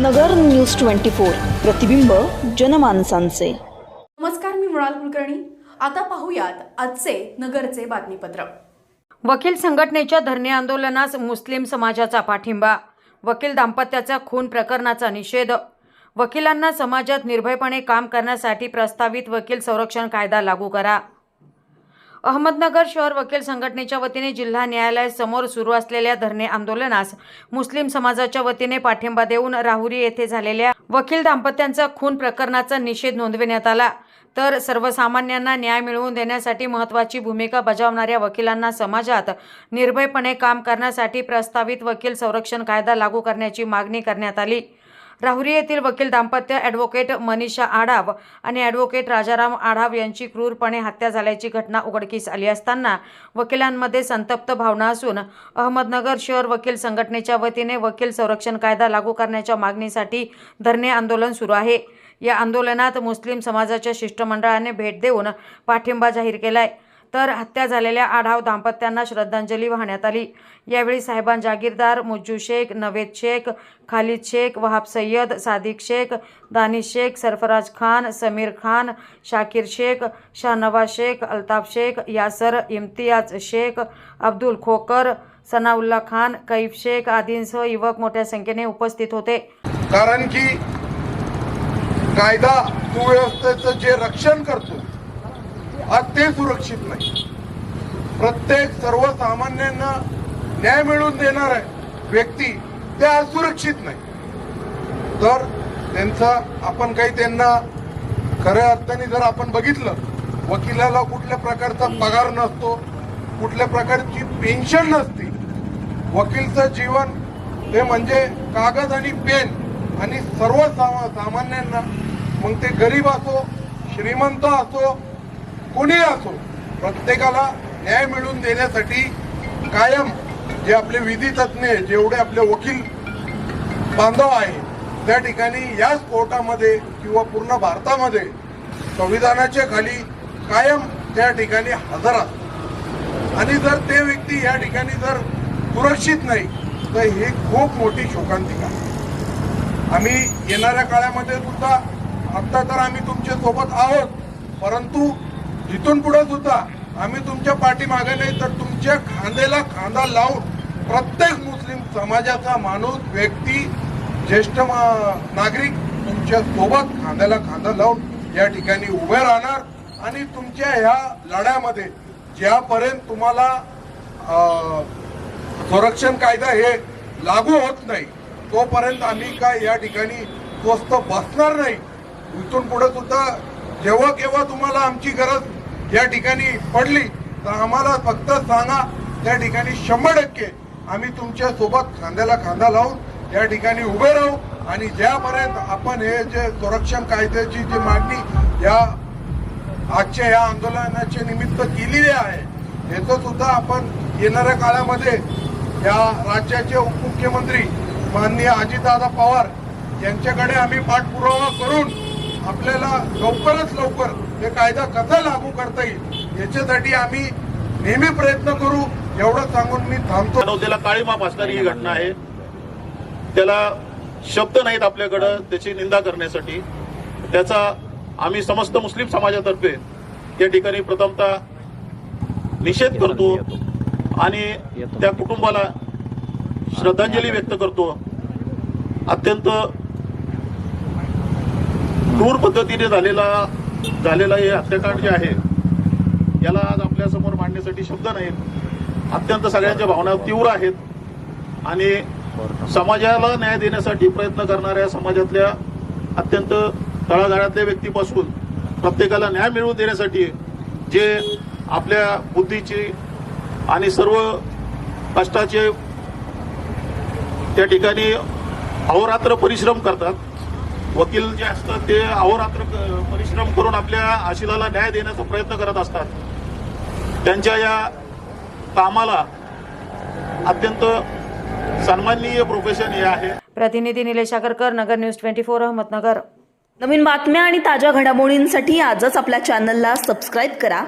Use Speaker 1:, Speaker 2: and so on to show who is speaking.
Speaker 1: नगर news twenty four. प्रतिबिंब जनमानसांचे.
Speaker 2: नमस्कार मी मृणाल कुलकर्णी. आता पाहूयात आजचे नगरचे बातमीपत्र.
Speaker 3: वकील संघटनेच्या धरणे आंदोलनास मुस्लिम समाजाचा पाठिंबा वकील दाम्पत्याचा खून प्रकरणाचा निषेध वकिलांना समाजात निर्भयपणे काम करण्यासाठी प्रस्तावित वकील संरक्षण कायदा लागू करा. अहमदनगर शहर वकील संघटनेच्या वतीने जिल्हा न्यायालयासमोर सुरू असलेल्या धरणे आंदोलनास मुस्लिम समाजाच्या वतीने पाठिंबा देऊन राहुरी येथे झालेल्या वकील दाम्पत्यांचा खून प्रकरणाचा निषेध नोंदविण्यात आला. तर सर्वसामान्यांना न्याय मिळवून देण्यासाठी महत्त्वाची भूमिका बजावणाऱ्या वकिलांना समाजात निर्भयपणे काम करण्यासाठी प्रस्तावित वकील संरक्षण कायदा लागू करण्याची मागणी करण्यात आली. राहुरी येथील वकील दाम्पत्य ॲडव्होकेट मनीषा आढाव आणि ॲडव्होकेट राजाराम आढाव यांची क्रूरपणे हत्या झाल्याची घटना उघडकीस आली असताना वकिलांमध्ये संतप्त भावना असून अहमदनगर शहर वकील संघटनेच्या वतीने वकील संरक्षण कायदा लागू करण्याच्या मागणीसाठी धरणे आंदोलन सुरू आहे. या आंदोलनात मुस्लिम समाजाच्या शिष्टमंडळाने भेट देऊन पाठिंबा जाहीर केला आहे तर हत्या झालेल्या आढाव दाम्पत्यांना श्रद्धांजली वाहण्यात आली. यावेळी साहेबान जागीरदार मुज्जू शेख नवेद शेख खालिद शेख वहाब सय्यद सादिक शेख दानिश शेख सरफराज खान समीर खान शाकीर शेख शाहनवाज शेख अल्ताफ शेख यासर इम्तियाज शेख अब्दुल खोकर सनाउल्ला खान कैफ शेख आदींसह युवक मोठ्या संख्येने उपस्थित होते.
Speaker 4: कारण की कायदा सुव्यवस्थेचं जे रक्षण करतो आज ते सुरक्षित नाही. प्रत्येक सर्वसामान्यांना न्याय मिळवून देणार व्यक्ती ते आज सुरक्षित नाही. तर त्यांचा आपण काही त्यांना खऱ्या अर्थाने जर आपण बघितलं वकिलाला कुठल्या प्रकारचा पगार नसतो कुठल्या प्रकारची पेन्शन नसते. वकीलचं जीवन हे म्हणजे कागद आणि पेन आणि सर्व सामा- सामान्यांना मग ते गरीब असो श्रीमंत असो कोणी असो प्रत्येकाला न्याय मिळवून देण्यासाठी कायम जे आपले विधी तज्ज्ञ जेवढे आपले वकील बांधव आहे त्या ठिकाणी याच कोर्टामध्ये किंवा पूर्ण भारतामध्ये संविधानाच्या खाली कायम त्या ठिकाणी हजर असतात आणि जर ते व्यक्ती या ठिकाणी जर सुरक्षित नाही तर ही खूप मोठी शोकांतिका आहे. आम्ही येणाऱ्या काळामध्ये सुद्धा आता तर आम्ही तुमच्यासोबत आहोत परंतु इथून पुढे सुद्धा आम्ही तुमच्या पाठीमागे नाही तर तुमच्या खांद्याला खांदा लावून प्रत्येक मुस्लिम समाजाचा माणूस व्यक्ती ज्येष्ठ मा- नागरिक तुमच्यासोबत खांद्याला खांदा लावून या ठिकाणी उभे राहणार. आणि तुमच्या ह्या लढ्यामध्ये ज्यापर्यंत तुम्हाला संरक्षण कायदा हे लागू होत नाही तोपर्यंत आम्ही काय या ठिकाणी स्वस्त बसणार नाही. इथून पुढे सुद्धा जेव्हा केव्हा तुम्हाला आमची गरज या ठिकाणी पडली तर आम्हाला फक्त सांगा त्या ठिकाणी शंभर टक्के आम्ही तुमच्यासोबत खांद्याला खांदा लावून या ठिकाणी उभे राहू आणि ज्यापर्यंत आपण हे जे संरक्षण कायद्याची जी मागणी या आजच्या या आंदोलनाच्या निमित्त केलेली आहे याचं सुद्धा आपण येणाऱ्या काळामध्ये या राज्याचे उपमुख्यमंत्री माननीय अजितदादा पवार यांच्याकडे आम्ही पाठपुरावा करून आपल्याला लवकरच लवकर हे कायदा कसा लागू करता येईल याच्यासाठी आम्ही नेहमी प्रयत्न करू एवढं सांगून मी थांबतो.
Speaker 5: मानवतेला काळीमा असणारी ही घटना आहे. त्याला शब्द नाहीत आपल्याकडं त्याची निंदा करण्यासाठी. त्याचा आम्ही समस्त मुस्लिम समाजातर्फे या ठिकाणी प्रथमतः निषेध करतो आणि त्या कुटुंबाला श्रद्धांजली व्यक्त करतो. अत्यंत क्रूर पद्धतीने झालेला झालेला हे हत्याकांड जे आहे याला आज आपल्यासमोर मांडण्यासाठी शब्द नाहीत. अत्यंत सगळ्यांच्या भावना तीव्र आहेत. आणि समाजाला न्याय देण्यासाठी प्रयत्न करणाऱ्या समाजातल्या अत्यंत तळागाळातल्या व्यक्तीपासून प्रत्येकाला न्याय मिळवून देण्यासाठी जे आपल्या बुद्धीची आणि सर्व कष्टाचे त्या ठिकाणी अहोरात्र परिश्रम करतात वकील जे असतात ते अहोरात्र परिश्रम करून आपल्या आशिलाला न्याय देण्याचा प्रयत्न करत असतात. त्यांच्या या कामाला अत्यंत सन्माननीय प्रोफेशन हे आहे.
Speaker 3: प्रतिनिधी Nilesh Agarkar Nagar news twenty four Ahmednagar.
Speaker 1: नवीन बातम्या आणि ताज्या घडामोडींसाठी आजच आपल्या चॅनलला सबस्क्राईब करा.